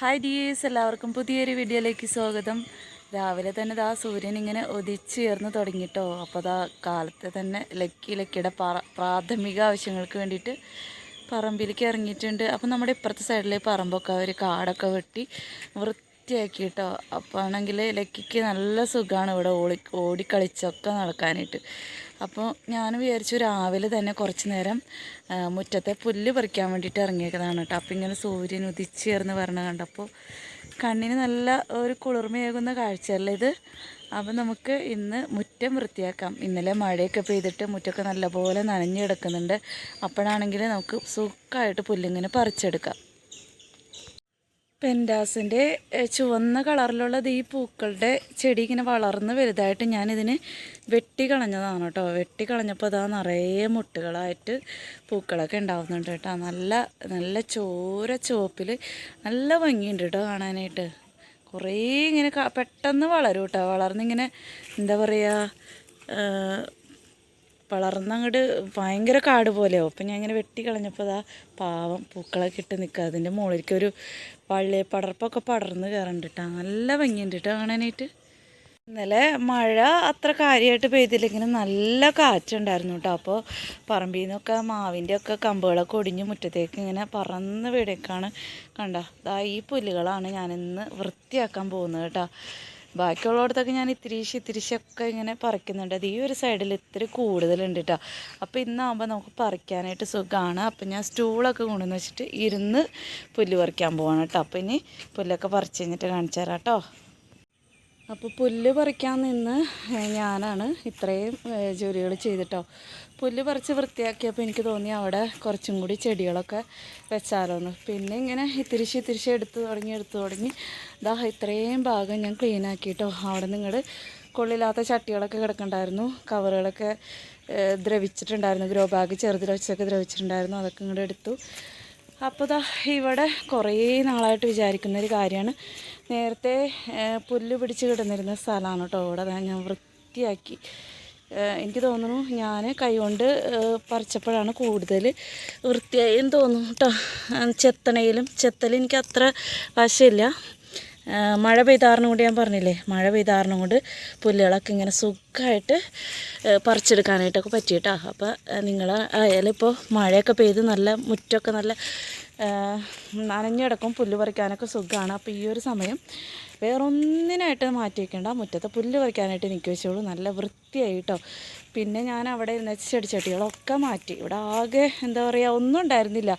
Hi dears എല്ലാവർക്കും പുതിയൊരു വീഡിയോയിലേക്ക് സ്വാഗതം. രാവിലെ തന്നെ ദാ സൂര്യൻ ഇങ്ങനെ ഒതിച്ചുയർന്ന് തുടങ്ങിട്ടോ. അപ്പോൾ ദാ കാലത്തെ തന്നെ ലക്കി ലക്കിയുടെ പ്രാഥമിക ആവശ്യങ്ങൾക്ക് വേണ്ടിയിട്ട് പറമ്പിലേക്ക് ഇറങ്ങിയിട്ടുണ്ട്. അപ്പോൾ നമ്മുടെ ഇപ്പുറത്തെ സൈഡിലെ പറമ്പൊക്കെ ഒരു കാടൊക്കെ വെട്ടി വൃത്തിയാക്കി കേട്ടോ അപ്പോൾ ആണെങ്കിൽ ലക്കിക്ക് നല്ല സുഖമാണ് ഇവിടെ ഓടി ഓടിക്കളിച്ചൊക്കെ നടക്കാനായിട്ട്. അപ്പോൾ ഞാൻ വിചാരിച്ചു രാവിലെ തന്നെ കുറച്ച് നേരം മുറ്റത്തെ പുല്ല് പറിക്കാൻ വേണ്ടിയിട്ട് ഇറങ്ങിയേക്കതാണ് കേട്ടോ. അപ്പോൾ ഇങ്ങനെ സൂര്യൻ ഉദിച്ചേർന്ന് പറഞ്ഞ കണ്ടപ്പോൾ കണ്ണിന് നല്ല ഒരു കുളിർമയേകുന്ന കാഴ്ചയല്ലേ ഇത്? അപ്പോൾ നമുക്ക് ഇന്ന് മുറ്റം വൃത്തിയാക്കാം. ഇന്നലെ മഴയൊക്കെ പെയ്തിട്ട് മുറ്റമൊക്കെ നല്ലപോലെ നനഞ്ഞു കിടക്കുന്നുണ്ട്. അപ്പോഴാണെങ്കിൽ നമുക്ക് സുഖമായിട്ട് പുല്ലിങ്ങനെ പറിച്ചെടുക്കാം. പെൻഡാസിന്റെ ചുവന്ന കളറിലുള്ളത് ഈ പൂക്കളുടെ ചെടി ഇങ്ങനെ വളർന്ന് വലുതായിട്ട് ഞാനിതിന് വെട്ടി കളഞ്ഞതാണ് കേട്ടോ. വെട്ടി കളഞ്ഞപ്പോൾ അതാ നിറയെ മുട്ടുകളായിട്ട് പൂക്കളൊക്കെ ഉണ്ടാവുന്നുണ്ട് കേട്ടോ. നല്ല നല്ല ചോര ചുവപ്പിൽ നല്ല ഭംഗിയുണ്ട് കേട്ടോ കാണാനായിട്ട്. കുറേ ഇങ്ങനെ പെട്ടെന്ന് വളരും കേട്ടോ വളർന്നിങ്ങനെ എന്താ പറയുക വളർന്നങ്ങോട്ട് ഭയങ്കര കാട് പോലെയാവും അപ്പം ഞാൻ ഇങ്ങനെ വെട്ടി കളഞ്ഞപ്പോൾ അതാ പാവം പൂക്കളൊക്കെ ഇട്ട് നിൽക്കുക അതിന്റെ മുകളിലേക്ക് ഒരു വള്ളി പടർപ്പൊക്കെ പടർന്ന് കയറുന്നുണ്ട് കേട്ടോ നല്ല ഭംഗിയുണ്ട് കേട്ടോ കാണാനായിട്ട്. ഇന്നലെ മഴ അത്ര കാര്യമായിട്ട് പെയ്തില്ലെങ്കിലും നല്ല കാറ്റുണ്ടായിരുന്നു കേട്ടോ അപ്പോൾ പറമ്പിൽ നിന്നൊക്കെ മാവിന്റെ ഒക്കെ കമ്പുകളൊക്കെ ഒടിഞ്ഞ് മുറ്റത്തേക്ക് ഇങ്ങനെ പറന്ന് വീടേക്കാണ് കണ്ട. ദാ ഈ പുല്ലുകളാണ് ഞാനിന്ന് വൃത്തിയാക്കാൻ പോകുന്നത് കേട്ടോ ബാക്കിയുള്ളിടത്തൊക്കെ ഞാൻ ഇത്തിരിശ് ഇത്തിരിശൊക്കെ ഇങ്ങനെ പറിക്കുന്നുണ്ട്. അത് ഈ ഒരു സൈഡിൽ ഇത്തിരി കൂടുതലുണ്ട് കേട്ടോ അപ്പോൾ ഇന്നാകുമ്പോൾ നമുക്ക് പറിക്കാനായിട്ട് സുഖമാണ് അപ്പം ഞാൻ സ്റ്റൂളൊക്കെ കൊണ്ടുവന്ന് വെച്ചിട്ട് ഇരുന്ന് പുല്ല് പറിക്കാൻ പോവാണ് കേട്ടോ അപ്പോൾ ഇനി പുല്ലൊക്കെ പറിച്ച് കഴിഞ്ഞിട്ട് കാണിച്ചു തരാം കേട്ടോ അപ്പോൾ പുല്ല് പറിക്കാൻ നിന്ന് ഞാനാണ് ഇത്രയും ജോലികൾ ചെയ്തിട്ടോ. പുല്ല് പറിച്ച് വൃത്തിയാക്കിയപ്പോൾ എനിക്ക് തോന്നി അവിടെ കുറച്ചും കൂടി ചെടികളൊക്കെ വെച്ചാലോന്ന്. പിന്നെ ഇങ്ങനെ ഇത്തിരിശ് ഇത്തിരിശ് എടുത്ത് തുടങ്ങി എടുത്ത് തുടങ്ങി. ദാ ഇത്രയും ഭാഗം ഞാൻ ക്ലീൻ ആക്കിയിട്ടോ അവിടെ നിങ്ങൾ കൊള്ളില്ലാത്ത ചട്ടികളൊക്കെ കിടക്കണ്ടായിരുന്നു. കവറുകളൊക്കെ ദ്രവിച്ചിട്ടുണ്ടായിരുന്നു. ഗ്രോ ബാഗ് ചെറുതിൽ വെച്ചൊക്കെ ദ്രവിച്ചിട്ടുണ്ടായിരുന്നു. അതൊക്കെ ഇങ്ങോട്ട് എടുത്തു. അപ്പോൾ ദാ ഇവിടെ കുറേ നാളായിട്ട് വിചാരിക്കുന്ന ഒരു കാര്യമാണ്. നേരത്തെ പുല്ല് പിടിച്ച് കിടന്നിരുന്ന സ്ഥലമാണ് കേട്ടോ. ഇവിടെ ഞാൻ വൃത്തിയാക്കി. എനിക്ക് തോന്നുന്നു ഞാൻ കൈകൊണ്ട് കൊണ്ട് പറിച്ചപ്പോഴാണ് കൂടുതൽ വൃത്തിയായി തോന്നുന്നു കേട്ടോ. ചെത്തണയിലും ചെത്തൽ എനിക്ക് അത്ര വശമില്ല. മഴ പെയ്താറിനും കൊണ്ട് ഞാൻ പറഞ്ഞില്ലേ മഴ പെയ്താറിനും കൊണ്ട് പുല്ലുകളൊക്കെ ഇങ്ങനെ സുഖമായിട്ട് പറിച്ചെടുക്കാനായിട്ടൊക്കെ പറ്റിയിട്ടാ. അപ്പോൾ നിങ്ങൾ ആയാലും ഇപ്പോൾ മഴയൊക്കെ പെയ്ത് നല്ല മുറ്റമൊക്കെ നല്ല നനഞ്ഞിടക്കും പുല്ല് പറിക്കാനൊക്കെ സുഖമാണ് അപ്പോൾ ഈ ഒരു സമയം വേറൊന്നിനായിട്ട് മാറ്റി വയ്ക്കേണ്ട മുറ്റത്തെ പുല്ല് പറിക്കാനായിട്ട് നിൽക്കി വെച്ചോളൂ. നല്ല വൃത്തിയായിട്ടോ. പിന്നെ ഞാൻ അവിടെ ഇരുന്ന ചെടിച്ചട്ടികളൊക്കെ മാറ്റി. ഇവിടെ ആകെ എന്താ പറയുക ഒന്നും ഉണ്ടായിരുന്നില്ല.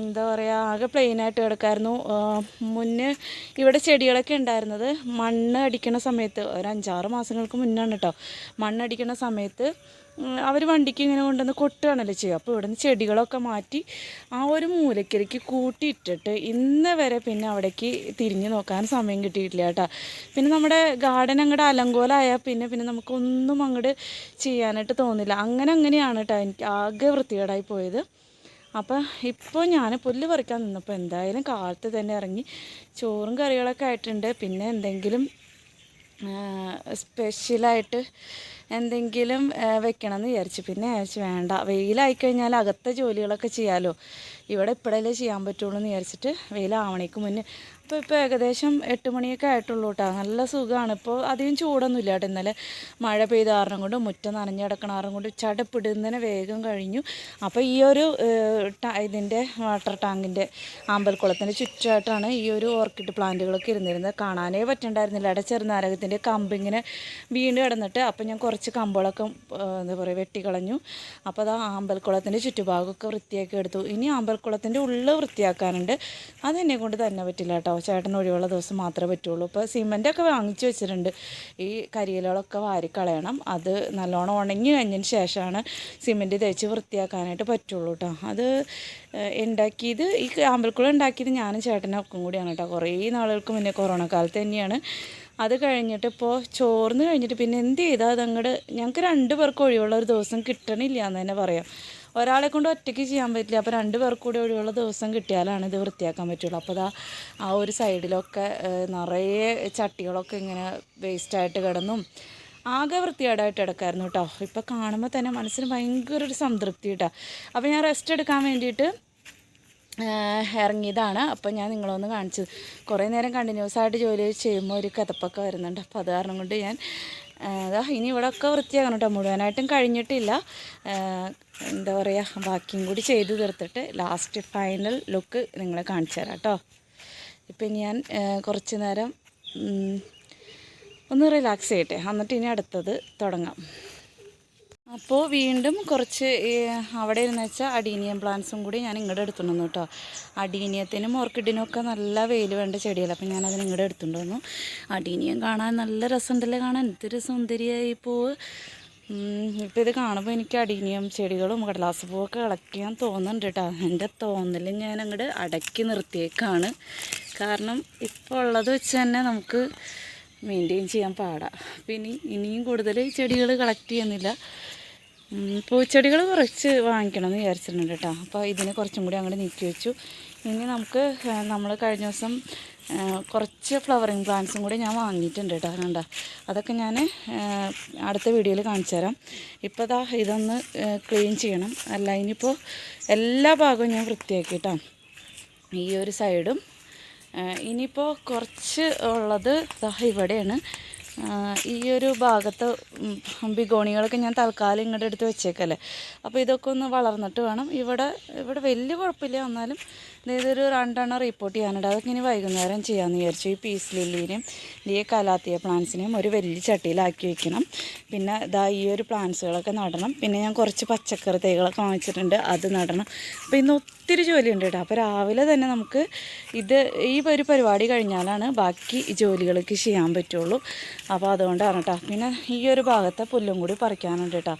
എന്താ പറയുക ആകെ പ്ലെയിനായിട്ട് കിടക്കായിരുന്നു. മുന്നേ ഇവിടെ ചെടികളൊക്കെ ഉണ്ടായിരുന്നത് മണ്ണ് അടിക്കണ സമയത്ത് ഒരു അഞ്ചാറ് മാസങ്ങൾക്ക് മുന്നാണ് കേട്ടോ മണ്ണടിക്കണ സമയത്ത് അവർ വണ്ടിക്ക് ഇങ്ങനെ കൊണ്ടുവന്ന് കൊട്ടുകയാണല്ലോ ചെയ്യുക. അപ്പോൾ ഇവിടുന്ന് ചെടികളൊക്കെ മാറ്റി ആ ഒരു മൂലക്കിലേക്ക് കൂട്ടിയിട്ടിട്ട് ഇന്ന് വരെ പിന്നെ അവിടേക്ക് തിരിഞ്ഞു നോക്കാൻ സമയം കിട്ടിയിട്ടില്ല കേട്ടോ. പിന്നെ നമ്മുടെ ഗാർഡൻ അങ്ങോട്ട് അലങ്കോലമായാൽ പിന്നെ പിന്നെ നമുക്കൊന്നും അങ്ങോട്ട് ചെയ്യാനായിട്ട് തോന്നില്ല. അങ്ങനെ അങ്ങനെയാണ് കേട്ടോ എനിക്ക് ആകെ വൃത്തികേടായി പോയത്. അപ്പോൾ ഇപ്പോൾ ഞാൻ പുല്ല് പറിക്കാൻ നിന്നപ്പോൾ എന്തായാലും കാലത്ത് തന്നെ ഇറങ്ങി ചോറും കറികളൊക്കെ ആയിട്ടുണ്ട്. പിന്നെ എന്തെങ്കിലും സ്പെഷ്യലായിട്ട് എന്തെങ്കിലും വെക്കണമെന്ന് വിചാരിച്ചു. പിന്നെ വിചാരിച്ചു വേണ്ട. വെയിലായി കഴിഞ്ഞാൽ അകത്തെ ജോലികളൊക്കെ ചെയ്യാമല്ലോ ഇവിടെ ഇപ്പോഴല്ലേ ചെയ്യാൻ പറ്റുള്ളൂ എന്ന് വിചാരിച്ചിട്ട് വെയിലാവണേക്ക് മുന്നേ. അപ്പോൾ ഇപ്പോൾ ഏകദേശം എട്ട് മണിയൊക്കെ ആയിട്ടുള്ളൂ കേട്ടോ. നല്ല സുഖമാണ് ഇപ്പോൾ അധികം ചൂടൊന്നും ഇല്ല കേട്ടോ ഇന്നലെ. മഴ പെയ്ത കാരണം കൊണ്ട് മുറ്റം നനഞ്ഞടക്കണാറും കൊണ്ട് ചടപ്പിടുന്നതിന് വേഗം കഴിഞ്ഞു. അപ്പോൾ ഈ ഒരു ഇതിന്റെ വാട്ടർ ടാങ്കിന്റെ അമ്പൽക്കുളത്തിന്റെ ചുറ്റുമായിട്ടാണ് ഈ ഒരു ഓർക്കിഡ് പ്ലാന്റുകളൊക്കെ ഇരുന്നിരുന്നത്. കാണാനേ പറ്റുണ്ടായിരുന്നില്ല. അവിടെ ചെറുനാരകത്തിന്റെ കമ്പിങ്ങിനെ വീണ്ടും വീണ് കിടന്നിട്ട് അപ്പോൾ ഞാൻ കുറച്ച് കമ്പുകളൊക്കെ എന്താ പറയുക വെട്ടിക്കളഞ്ഞു. അപ്പോൾ അത് ആ അമ്പൽക്കുളത്തിന്റെ ചുറ്റുഭാഗമൊക്കെ വൃത്തിയാക്കി എടുത്തു. ഇനി ആമ്പൽക്കുളത്തിന്റെ ഉള്ളിൽ വൃത്തിയാക്കാനുണ്ട്. അതെന്നെ കൊണ്ട് തന്നെ പറ്റില്ല കേട്ടോ ചേട്ടൻ ഒഴിവുള്ള ദിവസം മാത്രമേ പറ്റുള്ളൂ. ഇപ്പോൾ സിമന്റൊക്കെ വാങ്ങിച്ചു വെച്ചിട്ടുണ്ട്. ഈ കരിയിലുകളൊക്കെ വാരിക്കളയണം അത് നല്ലോണം ഉണങ്ങി കഴിഞ്ഞതിന് ശേഷമാണ് സിമന്റ് തേച്ച് വൃത്തിയാക്കാനായിട്ട് പറ്റുള്ളൂ കേട്ടോ അത് ഉണ്ടാക്കിയത് ഈ ആമ്പൽക്കുളം ഉണ്ടാക്കിയത് ഞാനും ചേട്ടനൊക്കെ കൂടിയാണ് കേട്ടോ കുറേ നാളുകൾക്ക് മുന്നേ കൊറോണ കാലത്ത് തന്നെയാണ്. അത് കഴിഞ്ഞിട്ട് ഇപ്പോൾ ചോർന്ന് കഴിഞ്ഞിട്ട് പിന്നെ എന്ത് ചെയ്താൽ അതങ്ങോട്ട് ഞങ്ങൾക്ക് രണ്ട് പേർക്ക് ഒഴിവുള്ള ഒരു ദിവസം കിട്ടണില്ല എന്ന് തന്നെ പറയാം. ഒരാളെ കൊണ്ട് ഒറ്റയ്ക്ക് ചെയ്യാൻ പറ്റില്ല. അപ്പോൾ രണ്ട് പേർക്ക് കൂടി ഒഴിവുള്ള ദിവസം കിട്ടിയാലാണ് ഇത് വൃത്തിയാക്കാൻ പറ്റുള്ളൂ. അപ്പോൾ ആ ഒരു സൈഡിലൊക്കെ നിറയെ ചട്ടികളൊക്കെ ഇങ്ങനെ വേസ്റ്റായിട്ട് കിടന്നും ആകെ വൃത്തികേടായിട്ട് കിടക്കായിരുന്നു കേട്ടോ ഇപ്പോൾ കാണുമ്പോൾ തന്നെ മനസ്സിന് ഭയങ്കര ഒരു സംതൃപ്തി കേട്ടോ അപ്പോൾ ഞാൻ റെസ്റ്റ് എടുക്കാൻ വേണ്ടിയിട്ട് ഇറങ്ങിയതാണ്. അപ്പോൾ ഞാൻ നിങ്ങളൊന്ന് കാണിച്ചത് കുറേ നേരം കണ്ടിന്യൂസ് ആയിട്ട് ജോലി ചെയ്യുമ്പോൾ ഒരു കഥപ്പൊക്കെ വരുന്നുണ്ട്. അപ്പോൾ അത് കാരണം കൊണ്ട് ഞാൻ അതാ ഇനി ഇവിടെ ഒക്കെ വൃത്തിയാക്കണം കേട്ടോ മുഴുവനായിട്ടും കഴിഞ്ഞിട്ടില്ല. എന്താ പറയുക ബാക്കിയും കൂടി ചെയ്ത് തീർത്തിട്ട് ലാസ്റ്റ് ഫൈനൽ ലുക്ക് നിങ്ങളെ കാണിച്ചു തരാം കേട്ടോ ഇപ്പം ഞാൻ കുറച്ച് നേരം ഒന്ന് റിലാക്സ് ചെയ്യട്ടെ. എന്നിട്ട് ഇനി അടുത്തത് തുടങ്ങാം. അപ്പോൾ വീണ്ടും കുറച്ച് അവിടെ ഇരുന്ന് വെച്ചാൽ അഡീനിയം പ്ലാന്റ്സും കൂടി ഞാൻ ഇങ്ങോട്ട് എടുത്തുകൊണ്ട് കേട്ടോ അഡീനിയത്തിനും ഓർക്കിഡിനും ഒക്കെ നല്ല വെയിൽ വേണ്ട ചെടിയല്ല അപ്പം ഞാനതിന് ഇങ്ങോട്ട് എടുത്തുകൊണ്ട് വന്നു. അഡീനിയം കാണാൻ നല്ല രസമുണ്ടല്ലേ കാണാൻ? എന്തൊരു സുന്ദരിയായി ഈ പൂവ്. ഇപ്പം ഇത് കാണുമ്പോൾ എനിക്ക് അടീനിയം ചെടികളും കടലാസ് പൂവൊക്കെ ഇളക്കാൻ തോന്നുന്നുണ്ട് കേട്ടോ എന്റെ തോന്നൽ ഞാൻ അങ്ങോട്ട് അടക്കി നിർത്തിയേക്കാണ്. കാരണം ഇപ്പോൾ ഉള്ളത് വെച്ച് തന്നെ നമുക്ക് മെയിന്റെയിൻ ചെയ്യാൻ പാടാം. പിന്നെ ഇനിയും കൂടുതൽ ചെടികൾ കളക്ട് ചെയ്യുന്നില്ല. പൂച്ചെടികൾ കുറച്ച് വാങ്ങിക്കണം എന്ന് വിചാരിച്ചിട്ടുണ്ട് കേട്ടോ. അപ്പോൾ ഇതിന് കുറച്ചും കൂടി അങ്ങോട്ട് നീക്കി വെച്ചു. ഇനി നമുക്ക് നമ്മൾ കഴിഞ്ഞ ദിവസം കുറച്ച് ഫ്ലവറിങ് പ്ലാന്റ്സും കൂടി ഞാൻ വാങ്ങിയിട്ടുണ്ട് കേട്ടോ. കണ്ട? അതൊക്കെ ഞാൻ അടുത്ത വീഡിയോയിൽ കാണിച്ചു തരാം. ഇപ്പോൾ ദാ ഇതൊന്ന് ക്ലീൻ ചെയ്യണം. അല്ല ഇനിയിപ്പോൾ എല്ലാ ഭാഗവും ഞാൻ വൃത്തിയാക്കി കേട്ടോ. ഈ ഒരു സൈഡും ഇനിയിപ്പോൾ കുറച്ച് ഉള്ളത് ദാ ഇവിടെയാണ്. ഈ ഒരു ഭാഗത്ത് ബിഗോണികളൊക്കെ ഞാൻ തൽക്കാലം ഇങ്ങോട്ട് എടുത്ത് വെച്ചേക്കല്ലേ. അപ്പോൾ ഇതൊക്കെ ഒന്ന് വളർന്നിട്ട് വേണം. ഇവിടെ ഇവിടെ വലിയ കുഴപ്പമില്ല. എന്നാലും ഇതൊരു രണ്ടെണ്ണം റിപ്പോർട്ട് ചെയ്യാനുണ്ട്. അതൊക്കെ ഇനി വൈകുന്നേരം ചെയ്യാമെന്ന് വിചാരിച്ചു. ഈ പീസ് ലില്ലിനെയും ഈ കലാത്തിയ പ്ലാന്റ്സിനെയും ഒരു വലിയ ചട്ടിയിലാക്കി വെക്കണം. പിന്നെ ഇതാ ഈ ഒരു പ്ലാന്റ്സുകളൊക്കെ നടണം. പിന്നെ ഞാൻ കുറച്ച് പച്ചക്കറി തൈകളൊക്കെ വാങ്ങിച്ചിട്ടുണ്ട്. അത് നടണം. അപ്പോൾ ഇന്ന് ഒത്തിരി ജോലിയുണ്ട് കേട്ടോ അപ്പോൾ രാവിലെ തന്നെ നമുക്ക് ഇത് ഈ ഒരു പരിപാടി കഴിഞ്ഞാലാണ് ബാക്കി ജോലികളൊക്കെ ചെയ്യാൻ പറ്റുള്ളൂ. അപ്പോൾ അതുകൊണ്ടാണ് കേട്ടോ. പിന്നെ ഈ ഒരു ഭാഗത്തെ പുല്ലും കൂടി പറിക്കാനുണ്ട് കേട്ടോ.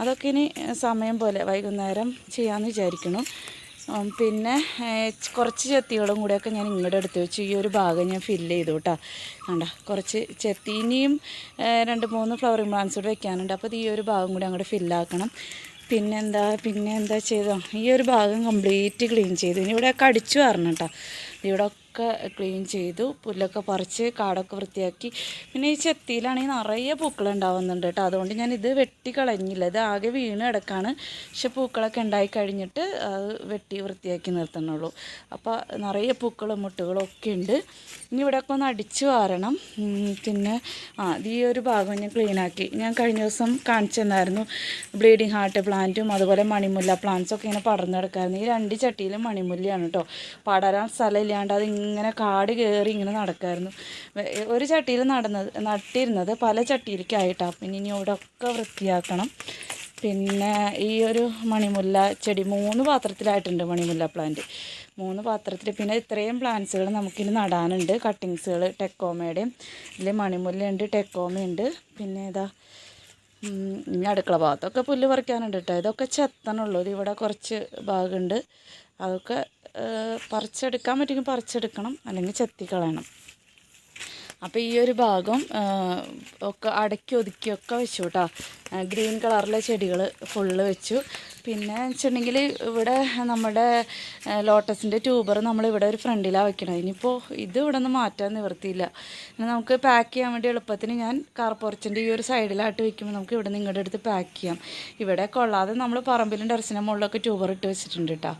അതൊക്കെ ഇനി സമയം പോലെ വൈകുന്നേരം ചെയ്യാമെന്ന് വിചാരിക്കുന്നു. പിന്നെ കുറച്ച് ചെത്തികളും കൂടെയൊക്കെ ഞാൻ ഇങ്ങോട്ട് എടുത്ത് വെച്ചു. ഈ ഒരു ഭാഗം ഞാൻ ഫില്ല് ചെയ്തു കേട്ടോ. കണ്ട? കുറച്ച് ചെത്തി ഇനിയും രണ്ട് മൂന്ന് ഫ്ലവറിങ് പ്ലാന്റ്സ് കൂടെ വെക്കാനുണ്ട്. അപ്പോൾ ഈ ഒരു ഭാഗം കൂടി അങ്ങോട്ട് ഫില്ലാക്കണം പിന്നെന്താ പിന്നെ എന്താ ചെയ്തോ? ഈ ഒരു ഭാഗം കംപ്ലീറ്റ് ക്ലീൻ ചെയ്തു. ഇനി ഇവിടെ അടിച്ചു വരണം കേട്ടോ. ഇവിടെ ഒക്കെ ക്ലീൻ ചെയ്തു പുല്ലൊക്കെ പറിച്ച് കാടൊക്കെ വൃത്തിയാക്കി. പിന്നെ ഈ ചെത്തിയിലാണെങ്കിൽ നിറയെ പൂക്കൾ ഉണ്ടാവുന്നുണ്ട് കേട്ടോ. അതുകൊണ്ട് ഞാൻ ഇത് വെട്ടി കളഞ്ഞില്ല. ഇത് ആകെ വീണ് കിടക്കാണ്. പക്ഷെ പൂക്കളൊക്കെ ഉണ്ടായി കഴിഞ്ഞിട്ട് അത് വെട്ടി വൃത്തിയാക്കി നിർത്തണുള്ളൂ അപ്പോൾ നിറയെ പൂക്കളും മുട്ടുകളും ഒക്കെ ഉണ്ട്. ഇനി ഇവിടെയൊക്കെ ഒന്ന് അടിച്ചു വാരണം. പിന്നെ ആ ഈ ഒരു ഭാഗം ഞാൻ ക്ലീനാക്കി ഞാൻ കഴിഞ്ഞ ദിവസം കാണിച്ചു തന്നായിരുന്നു ബ്ലീഡിങ് ഹാർട്ട് പ്ലാന്റും അതുപോലെ മണിമുല്ല പ്ലാന്റ്സൊക്കെ ഇങ്ങനെ പടർന്നു കിടക്കായിരുന്നു. ഈ രണ്ട് ചട്ടിയിലും മണിമുല്ലയാണ് കേട്ടോ. പടരാൻ സ്ഥലമില്ലാണ്ട് അത് ഇങ്ങനെ കാട് കയറി ഇങ്ങനെ നടക്കായിരുന്നു. ഒരു ചട്ടിയിൽ നടന്നത് നട്ടിരുന്നത് പല ചട്ടിയിലേക്കായിട്ടാണ് പിന്നെ ഇനി ഇവിടെ ഒക്കെ വൃത്തിയാക്കണം. പിന്നെ ഈ ഒരു മണിമുല്ല ചെടി മൂന്ന് പാത്രത്തിലായിട്ടുണ്ട് മണിമുല്ല പ്ലാന്റ് മൂന്ന് പാത്രത്തിൽ പിന്നെ ഇത്രയും പ്ലാന്റ്സുകൾ നമുക്കിനി നടാനുണ്ട്. കട്ടിങ്സുകൾ ടെക്കോമയുടെയും ഇതിൽ മണിമുല്ലയുണ്ട് ടെക്കോമയുണ്ട് പിന്നെ ഇതാ ഇനി അടുക്കള ഭാഗത്തൊക്കെ പുല്ല് പറിക്കാനുണ്ട് കേട്ടോ ഇതൊക്കെ ചെത്തണുള്ളൂ. ഇത് ഇവിടെ കുറച്ച് ഭാഗമുണ്ട് അതൊക്കെ പറിച്ചെടുക്കാൻ പറ്റുമെങ്കിൽ പറിച്ചെടുക്കണം. അല്ലെങ്കിൽ ചെത്തിക്കളയണം. അപ്പോൾ ഈ ഒരു ഭാഗം ഒക്കെ അടക്കി ഒതുക്കിയൊക്കെ വെച്ചു കേട്ടോ ഗ്രീൻ കളറിലെ ചെടികൾ ഫുള്ള് വെച്ചു. പിന്നെ വെച്ചിട്ടുണ്ടെങ്കിൽ ഇവിടെ നമ്മുടെ ലോട്ടസിന്റെ ട്യൂബർ നമ്മളിവിടെ ഒരു ഫ്രണ്ടിലാണ് വെക്കണം ഇനിയിപ്പോൾ ഇത് ഇവിടെ നിന്ന് മാറ്റാൻ നിവൃത്തിയില്ല. പിന്നെ നമുക്ക് പാക്ക് ചെയ്യാൻ വേണ്ടി എളുപ്പത്തിന് ഞാൻ കാർപ്പുറച്ചിന്റെ ഈ ഒരു സൈഡിലായിട്ട് വെക്കുമ്പോൾ നമുക്ക് ഇവിടെ നിന്ന് ഇങ്ങോട്ട് എടുത്ത് പാക്ക് ചെയ്യാം. ഇവിടെ കൊള്ളാതെ നമ്മൾ പറമ്പിലും ടെറസിന്റെ മുകളിലൊക്കെ ട്യൂബർ ഇട്ട് വെച്ചിട്ടുണ്ട് കേട്ടോ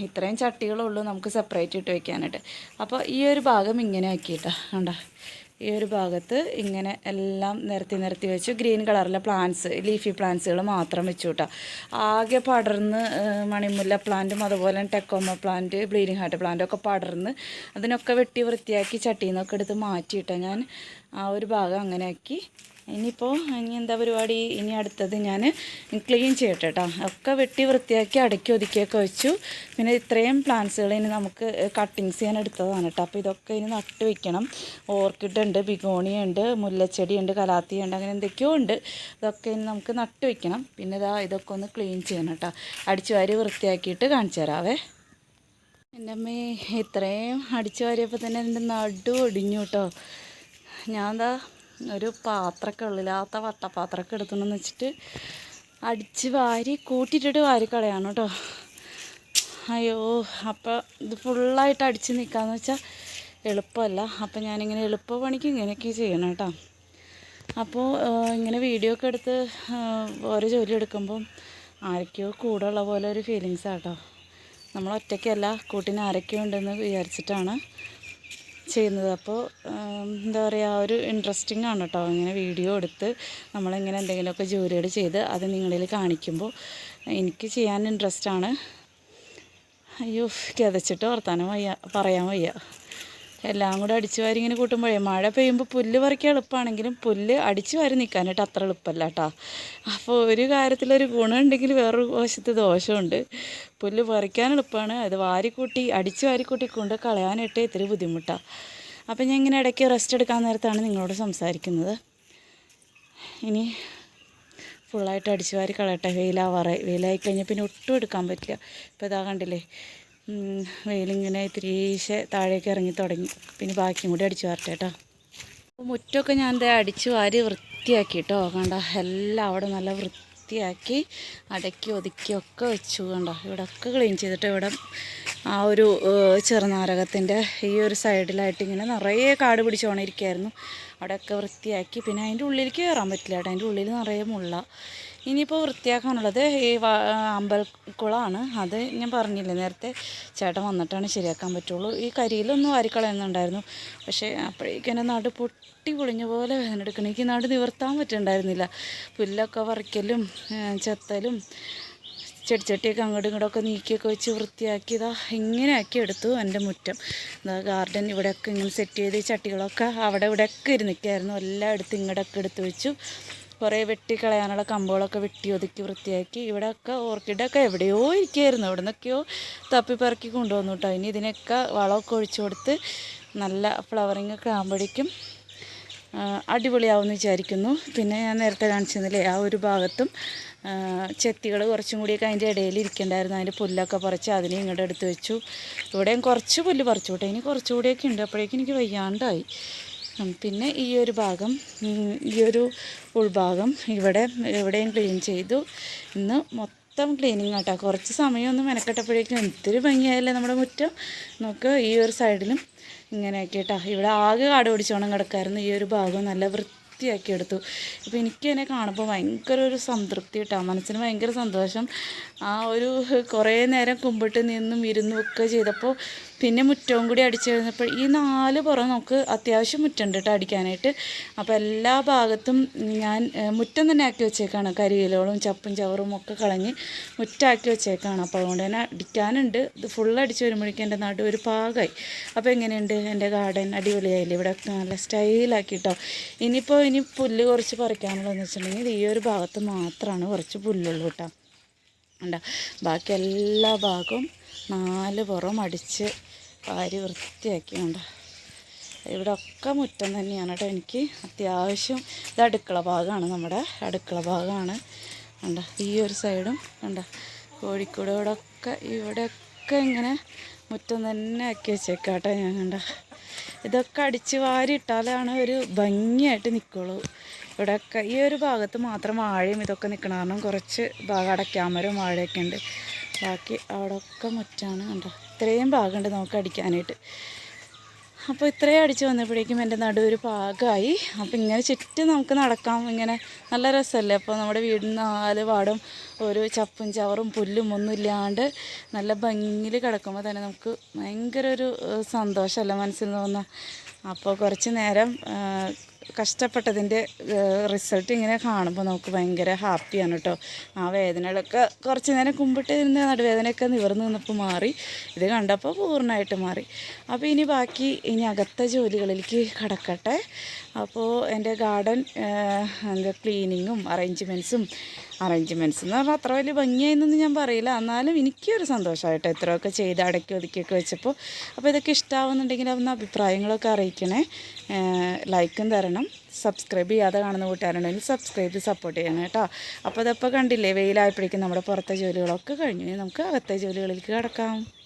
ഇത്രയും ചട്ടികളുള്ളൂ നമുക്ക് സെപ്പറേറ്റ് ഇട്ട് വെക്കാനായിട്ട്. അപ്പോൾ ഈ ഒരു ഭാഗം ഇങ്ങനെ ആക്കിയിട്ടാ കണ്ട? ഈ ഒരു ഭാഗത്ത് ഇങ്ങനെ എല്ലാം നിരത്തി നിരത്തി വെച്ചു ഗ്രീൻ കളറിലെ പ്ലാന്റ്സ് ലീഫി പ്ലാന്റ്സുകൾ മാത്രം വെച്ചു കേട്ടോ ആകെ പടർന്ന് മണിമുല്ല പ്ലാന്റും അതുപോലെ ടെക്കോമ പ്ലാന്റ് ബ്ലീഡിങ് ഹാർട്ട് പ്ലാന്റും ഒക്കെ പടർന്ന് അതിനൊക്കെ വെട്ടി വൃത്തിയാക്കി ചട്ടിയിൽ നിന്നൊക്കെ എടുത്ത് മാറ്റിയിട്ടാണ് ഞാൻ ആ ഒരു ഭാഗം അങ്ങനെ ആക്കി ഇനിയിപ്പോൾ ഇനി എന്താ പരിപാടി? ഇനി അടുത്തത് ഞാൻ ക്ലീൻ ചെയ്യട്ടെ കേട്ടോ ഒക്കെ വെട്ടി വൃത്തിയാക്കി അടക്കി ഒതുക്കിയൊക്കെ വെച്ചു. പിന്നെ ഇത്രയും പ്ലാന്റ്സുകൾ ഇനി നമുക്ക് കട്ടിങ്സ് ചെയ്യാൻ എടുത്തതാണ് കേട്ടോ അപ്പോൾ ഇതൊക്കെ ഇനി നട്ട് വെക്കണം. ഓർക്കിഡ് ഉണ്ട് ബിഗോണിയ ഉണ്ട് മുല്ലച്ചെടി ഉണ്ട് കലാത്തി ഉണ്ട് അങ്ങനെ എന്തൊക്കെയോ ഉണ്ട്. ഇതൊക്കെ ഇനി നമുക്ക് നട്ട് വെക്കണം. പിന്നെ ഇതാ ഇതൊക്കെ ഒന്ന് ക്ലീൻ ചെയ്യണം കേട്ടോ അടിച്ചു വാരി വൃത്തിയാക്കിയിട്ട് കാണിച്ചു തരാവേ. എന്റെ അമ്മേ ഇത്രയും അടിച്ചു വാരിയപ്പോൾ തന്നെ എന്റെ നടു ഒടിഞ്ഞു കേട്ടോ ഞാൻ എന്താ ഒരു പാത്രമൊക്കെ ഉള്ളിലാത്ത വട്ടപ്പാത്രമൊക്കെ എടുത്തുണ്ടെന്ന് വെച്ചിട്ട് അടിച്ച് വാരി കൂട്ടിയിട്ടിട്ട് വാരി കളയാണ് കേട്ടോ. അയ്യോ അപ്പോൾ ഇത് ഫുള്ളായിട്ട് അടിച്ച് നിൽക്കാന്ന് വെച്ചാൽ എളുപ്പമല്ല. അപ്പോൾ ഞാനിങ്ങനെ എളുപ്പ പണിക്ക് ഇങ്ങനെയൊക്കെ ചെയ്യണം കേട്ടോ. അപ്പോൾ ഇങ്ങനെ വീഡിയോ ഒക്കെ എടുത്ത് ഓരോ ജോലി എടുക്കുമ്പം ആരൊക്കെയോ കൂടെ ഉള്ള പോലെ ഒരു ഫീലിങ്സാണ് കേട്ടോ. നമ്മൾ ഒറ്റയ്ക്കല്ല കൂട്ടിന് ആരൊക്കെയോ ഉണ്ടെന്ന് വിചാരിച്ചിട്ടാണ് ചെയ്യുന്നത്. അപ്പോൾ എന്താ പറയുക ഒരു ഇൻട്രസ്റ്റിംഗ് ആണ് കേട്ടോ ഇങ്ങനെ വീഡിയോ എടുത്ത് നമ്മളിങ്ങനെ എന്തെങ്കിലുമൊക്കെ ജോലികൾ ചെയ്ത് അത് നിങ്ങളിൽ കാണിക്കുമ്പോൾ എനിക്ക് ചെയ്യാൻ ഇൻട്രസ്റ്റാണ് അയ്യോ കിതച്ചിട്ട് വർത്താനം വയ്യ പറയാൻ വയ്യ. എല്ലാം കൂടെ അടിച്ചു വാരി ഇങ്ങനെ കൂട്ടുമ്പോഴേ മഴ പെയ്യുമ്പോൾ പുല്ല് പറിക്കാൻ എളുപ്പമാണെങ്കിലും പുല്ല് അടിച്ചു വാരി നിൽക്കാനായിട്ട് അത്ര എളുപ്പമല്ല കേട്ടോ. അപ്പോൾ ഒരു കാര്യത്തിലൊരു ഗുണമുണ്ടെങ്കിൽ വേറൊരു വശത്ത് ദോഷമുണ്ട്. പുല്ല് പറിക്കാൻ എളുപ്പമാണ് അത് വാരിക്കൂട്ടി അടിച്ചു വാരിക്കൂട്ടി കൊണ്ട് കളയാനായിട്ട് ഇത്തിരി ബുദ്ധിമുട്ടാണ് അപ്പോൾ ഞാൻ ഇങ്ങനെ ഇടയ്ക്ക് റെസ്റ്റ് എടുക്കാൻ നേരത്താണ് നിങ്ങളോട് സംസാരിക്കുന്നത്. ഇനി ഫുള്ളായിട്ട് അടിച്ചു വാരി കളയട്ടെ. വെയിലാവാറായി. വെയിലായി കഴിഞ്ഞാൽ പിന്നെ ഒട്ടും എടുക്കാൻ പറ്റില്ല. ഇപ്പോൾ ഇതാ കണ്ടില്ലേ? വെയിലിങ്ങനെ തിരീശെ താഴേക്ക് ഇറങ്ങി തുടങ്ങി. പിന്നെ ബാക്കിയും കൂടി അടിച്ചു വാരട്ടെ കേട്ടോ. മുറ്റമൊക്കെ ഞാൻ എന്താ അടിച്ചു വാരി വൃത്തിയാക്കി കേട്ടോ. കണ്ട എല്ലാം അവിടെ നല്ല വൃത്തിയാക്കി അടക്കി ഒതുക്കിയൊക്കെ വെച്ചു കണ്ട. ഇവിടെ ഒക്കെ ക്ലീൻ ചെയ്തിട്ട് ഇവിടെ ആ ഒരു ചെറുനാരകത്തിന്റെ ഈ ഒരു സൈഡിലായിട്ട് ഇങ്ങനെ നിറയെ കാട് പിടിച്ചോണിരിക്കുകയായിരുന്നു അവിടെയൊക്കെ വൃത്തിയാക്കി. പിന്നെ അതിന്റെ ഉള്ളിലേക്ക് കയറാൻ പറ്റില്ല കേട്ടോ. അതിന്റെ ഉള്ളിൽ നിറയെ മുള്ള ഇനിയിപ്പോൾ വൃത്തിയാക്കാനുള്ളത് ഈ അമ്പൽക്കുളമാണ് അത് ഞാൻ പറഞ്ഞില്ലേ നേരത്തെ ചേട്ടൻ വന്നിട്ടാണ് ശരിയാക്കാൻ പറ്റുള്ളൂ. ഈ കരിയിലൊന്നും വാരിക്കളയുന്നുണ്ടായിരുന്നു. പക്ഷേ അപ്പോഴേക്കും നാട് പൊട്ടി പൊളിഞ്ഞ പോലെ വേദന എടുക്കണം. എനിക്ക് നാട് നിവർത്താൻ പറ്റുന്നുണ്ടായിരുന്നില്ല പുല്ലൊക്കെ പറിക്കലും ചെത്തലും ചെടിച്ചട്ടിയൊക്കെ അങ്ങോട്ടും ഇങ്ങോട്ടൊക്കെ നീക്കിയൊക്കെ വെച്ച് വൃത്തിയാക്കിയതാ ഇങ്ങനെ ആക്കി എടുത്തു എന്റെ മുറ്റം. എന്താ ഗാർഡൻ ഇവിടെയൊക്കെ ഇങ്ങനെ സെറ്റ് ചെയ്ത് ചട്ടികളൊക്കെ അവിടെ ഇവിടെയൊക്കെ ഇരുന്നിക്കായിരുന്നു എല്ലാം എടുത്ത് ഇങ്ങോട്ടൊക്കെ എടുത്ത് വെച്ചു. കുറേ വെട്ടിക്കളയാനുള്ള കമ്പുകളൊക്കെ വെട്ടി ഒതുക്കി വൃത്തിയാക്കി. ഇവിടെയൊക്കെ ഓർക്കിഡൊക്കെ എവിടെയോ ഇരിക്കുകയായിരുന്നു. ഇവിടെ നിന്നൊക്കെയോ തപ്പിപ്പറക്കി കൊണ്ടുവന്നു കേട്ടോ. ഇനി ഇതിനൊക്കെ വളമൊക്കെ ഒഴിച്ചു കൊടുത്ത് നല്ല ഫ്ലവറിങ് ഒക്കെ ആകുമ്പോഴേക്കും അടിപൊളിയാവുമെന്ന് വിചാരിക്കുന്നു. പിന്നെ ഞാൻ നേരത്തെ കാണിച്ചിരുന്നില്ലേ ആ ഒരു ഭാഗത്തും ചെത്തികൾ കുറച്ചും കൂടിയൊക്കെ അതിന്റെ ഇടയിൽ ഇരിക്കണ്ടായിരുന്നു. അതിന്റെ പുല്ലൊക്കെ പറിച്ച് അതിനെ ഇങ്ങോട്ട് എടുത്ത് വെച്ചു. ഇവിടെയും കുറച്ച് പുല്ല് പറിച്ചു കേട്ടോ. ഇനി കുറച്ചുകൂടിയൊക്കെ ഉണ്ട്. അപ്പോഴേക്കും എനിക്ക് വയ്യാണ്ടായി. പിന്നെ ഈ ഒരു ഭാഗം ഈ ഒരു ഉൾഭാഗം ഇവിടെ എവിടെയും ക്ലീൻ ചെയ്തു. ഇന്ന് മൊത്തം ക്ലീനിങ് ആട്ടോ. കുറച്ച് സമയമൊന്നും മെനക്കെട്ടപ്പോഴേക്കും ഒത്തിരി ഭംഗിയായല്ലേ നമ്മുടെ മുറ്റം. നമുക്ക് ഈ ഒരു സൈഡിലും ഇങ്ങനെയൊക്കെ കേട്ടോ ഇവിടെ ആകെ കാട് പിടിച്ചോണം കിടക്കായിരുന്നു. ഈ ഒരു ഭാഗം നല്ല വൃത്തിയാക്കി എടുത്തു. ഇപ്പോൾ എനിക്ക് എന്നെ കാണുമ്പോൾ ഭയങ്കര ഒരു സംതൃപ്തി കേട്ടോ. മനസ്സിന് ഭയങ്കര സന്തോഷം. ആ ഒരു കുറേ നേരം കുമ്പിട്ട് നിന്നും ഇരുന്നും ഒക്കെ ചെയ്തപ്പോൾ പിന്നെ മുറ്റവും കൂടി അടിച്ചു കഴിഞ്ഞപ്പോൾ ഈ നാല് പുറം നമുക്ക് അത്യാവശ്യം മുറ്റുണ്ട് കേട്ടോ അടിക്കാനായിട്ട്. അപ്പോൾ എല്ലാ ഭാഗത്തും ഞാൻ മുറ്റം തന്നെ ആക്കി വെച്ചേക്കാണ്. കരിയിലോളും ചപ്പും ചവറും ഒക്കെ കളഞ്ഞ് മുറ്റാക്കി വെച്ചേക്കാണ്. അപ്പോൾ അതുകൊണ്ട് തന്നെ അടിക്കാനുണ്ട്. ഇത് ഫുൾ അടിച്ച് വരുമ്പോഴേക്കും എന്റെ നാട് ഒരു പാകമായി അപ്പോൾ എങ്ങനെയുണ്ട് എന്റെ ഗാർഡൻ അടിപൊളിയായില്ലേ? ഇവിടെ നല്ല സ്റ്റൈലാക്കി കേട്ടോ ഇനിയിപ്പോൾ ഇനി പുല്ല് കുറച്ച് പറിക്കാനുള്ളതെന്ന് വെച്ചിട്ടുണ്ടെങ്കിൽ ഈ ഒരു ഭാഗത്ത് മാത്രമാണ് കുറച്ച് പുല്ലുള്ളൂ കേട്ടോ ഉണ്ട ബാക്കി എല്ലാ ഭാഗവും നാല് പുറം അടിച്ച് വാരി വൃത്തിയാക്കിയുണ്ട് ഇവിടെ ഒക്കെ മുറ്റം തന്നെയാണ് കേട്ടോ എനിക്ക്. അത്യാവശ്യം ഇത് അടുക്കള ഭാഗമാണ് നമ്മുടെ അടുക്കള ഭാഗമാണ്. കണ്ട ഈ ഒരു സൈഡും കണ്ട കോഴിക്കോട് ഇവിടെ ഒക്കെ ഇവിടെയൊക്കെ ഇങ്ങനെ മുറ്റം തന്നെ ആക്കി വെച്ചേക്കാം കേട്ടോ ഞാൻ കണ്ട. ഇതൊക്കെ അടിച്ച് വാരി ഇട്ടാലാണ് ഒരു ഭംഗിയായിട്ട് നിൽക്കുള്ളൂ ഇവിടെയൊക്കെ ഈ ഒരു ഭാഗത്ത് മാത്രം വാഴയും ഇതൊക്കെ നിൽക്കണ കാരണം കുറച്ച് ഭാഗം അടയ്ക്കാമരും വാഴയൊക്കെ ഉണ്ട്. ബാക്കി അവിടെ ഒക്കെ മുറ്റാണ് കണ്ടോ. ഇത്രയും പാകമുണ്ട് നമുക്ക് അടിക്കാനായിട്ട്. അപ്പോൾ ഇത്രയും അടിച്ച് വന്നപ്പോഴേക്കും എന്റെ നടുവൊരു പാകമായി. അപ്പോൾ ഇങ്ങനെ ചുറ്റും നമുക്ക് നടക്കാം. ഇങ്ങനെ നല്ല രസമല്ലേ? അപ്പോൾ നമ്മുടെ വീടിന് നാല് പാടും ഒരു ചപ്പും ചവറും പുല്ലും ഒന്നും ഇല്ലാണ്ട് നല്ല ഭംഗിയിൽ കിടക്കുമ്പോൾ തന്നെ നമുക്ക് ഭയങ്കര ഒരു സന്തോഷമല്ല മനസ്സിൽ തോന്നുക. അപ്പോൾ കുറച്ച് നേരം കഷ്ടപ്പെട്ടതിന്റെ റിസൾട്ട് ഇങ്ങനെ കാണുമ്പോൾ നമുക്ക് ഭയങ്കര ഹാപ്പിയാണ് കേട്ടോ ആ വേദനകളൊക്കെ കുറച്ച് നേരം കുമ്പിട്ട് ഇരുന്ന് നടുവേദനയൊക്കെ നിവർന്ന് നിന്നപ്പോൾ മാറി. ഇത് കണ്ടപ്പോൾ പൂർണമായിട്ട് മാറി. അപ്പോൾ ഇനി ബാക്കി ഇനി അകത്ത ജോലികളിലേക്ക് കടക്കട്ടെ. അപ്പോൾ എന്റെ ഗാർഡൻ എന്താ ക്ലീനിങ്ങും അറേഞ്ച്മെന്റ്സും അറേഞ്ച്മെന്റ്സ് എന്ന് പറഞ്ഞാൽ അത്ര വലിയ ഭംഗിയായെന്നൊന്നും ഞാൻ പറയില്ല. എന്നാലും എനിക്കൊരു സന്തോഷമായിട്ട് എത്രയൊക്കെ ചെയ്ത് അടക്കി ഒതുക്കിയൊക്കെ വെച്ചപ്പോൾ അപ്പോൾ ഇതൊക്കെ ഇഷ്ടമാവുന്നുണ്ടെങ്കിൽ അതൊന്ന് അഭിപ്രായങ്ങളൊക്കെ അറിയിക്കണേ. ലൈക്കും തരണം. സബ്സ്ക്രൈബ് ചെയ്യാതെ കാണുന്ന കൂട്ടുകാരുണ്ടെങ്കിൽ സബ്സ്ക്രൈബ് സപ്പോർട്ട് ചെയ്യണം കേട്ടോ. അപ്പോൾ അതപ്പോൾ കണ്ടില്ലേ വെയിലായപ്പോഴേക്കും നമ്മുടെ പുറത്തെ ജോലികളൊക്കെ കഴിഞ്ഞു. നമുക്ക് അകത്തെ ജോലികളിലേക്ക് കിടക്കാം.